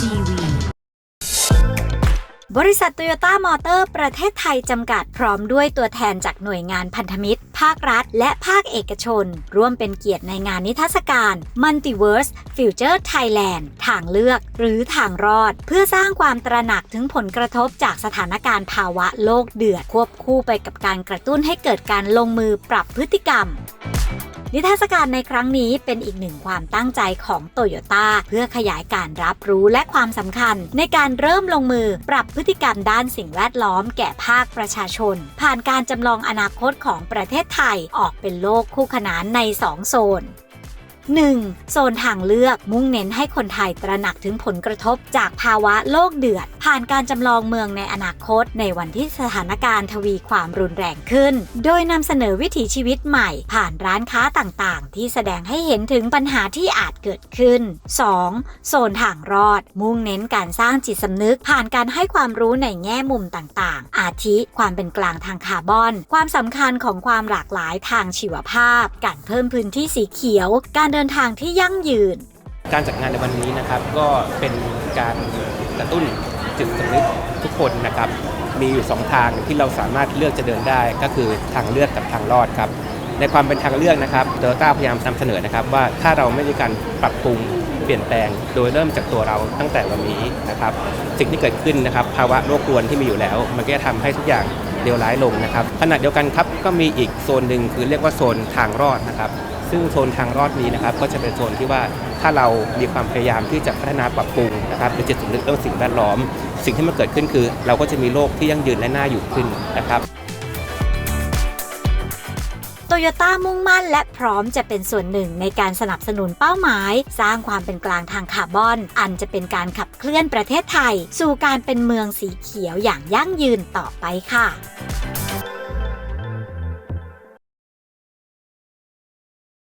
TV บริษัทโตโยต้ามอเตอร์ประเทศไทยจำกัดพร้อมด้วยตัวแทนจากหน่วยงานพันธมิตร ภาครัฐ และภาคเอกชน ร่วมเป็นเกียรติในงานนิทรรศการ Multiverse Future Thailand ทางเลือกหรือทางรอด เพื่อสร้างความตระหนักถึงผลกระทบจากสถานการณ์ภาวะโลกเดือดควบคู่ไปกับการกระตุ้นให้เกิดการลงมือปรับพฤติกรรม นิทรรศการในครั้งนี้เป็นอีกหนึ่งความตั้งใจของโตโยต้าเพื่อขยายการรับรู้และความสำคัญ ในการเริ่มลงมือปรับพฤติกรรมด้านสิ่งแวดล้อมแก่ภาคประชาชน ผ่านการจำลองอนาคตของประเทศไทยออกเป็นโลกคู่ขนานใน 2 โซน 1. โซนทางเลือกมุ่งเน้นให้คนไทยตระหนักถึงผลกระทบจากภาวะโลกเดือด ผ่านการจำลองเมืองในอนาคต ในวันที่สถานการณ์ทวีความรุนแรงขึ้น โดยนำเสนอวิถีชีวิตใหม่ ผ่านร้านค้าต่างๆ ที่แสดงให้เห็นถึงปัญหาที่อาจเกิดขึ้น 2. โซนทางรอด มุ่งเน้นการสร้างจิตสำนึก ผ่านการให้ความรู้ในแง่มุมต่างๆ อาทิ ความเป็นกลางทางคาร์บอน ความสำคัญของความหลากหลายทางชีวภาพ การเพิ่มพื้นที่สีเขียว การเดินทางที่ยั่งยืน การจัดงานในวันนี้นะครับก็เป็นการกระตุ้นจิตสำนึกทุกคนนะครับ มีอยู่สองทางที่เราสามารถเลือกจะเดินได้ก็คือทางเลือกกับทางรอดครับในความเป็นทางเลือกนะครับโตโยต้าพยายามนำเสนอนะครับว่าถ้าเราไม่มีการปรับปรุงเปลี่ยนแปลง โดยเริ่มจากตัวเราตั้งแต่วันนี้นะครับ สิ่งที่เกิดขึ้นนะครับ ภาวะโลกรวนที่มีอยู่แล้ว มันก็จะทำให้ทุกอย่างเลวร้ายลงนะครับขณะเดียวกันครับก็มีอีกโซนหนึ่งคือเรียกว่าโซนทางรอดนะครับ ซึ่งโซนทางรอดนี้นะครับก็จะเป็นโซนที่ว่าถ้าเรามีความพยายามที่จะพัฒนาปรับปรุงนะครับหรือจิตสำนึกเรื่องสิ่งแวดล้อม สิ่งที่มันเกิดขึ้นคือ เราก็จะมีโลกที่ยั่งยืนและน่าอยู่ขึ้นนะครับโตโยต้ามุ่งมั่นและพร้อมจะเป็นส่วนหนึ่งในการสนับสนุนเป้าหมาย สร้างความเป็นกลางทางคาร์บอน อันจะเป็นการขับเคลื่อนประเทศไทย สู่การเป็นเมืองสีเขียวอย่างยั่งยืนต่อไปค่ะ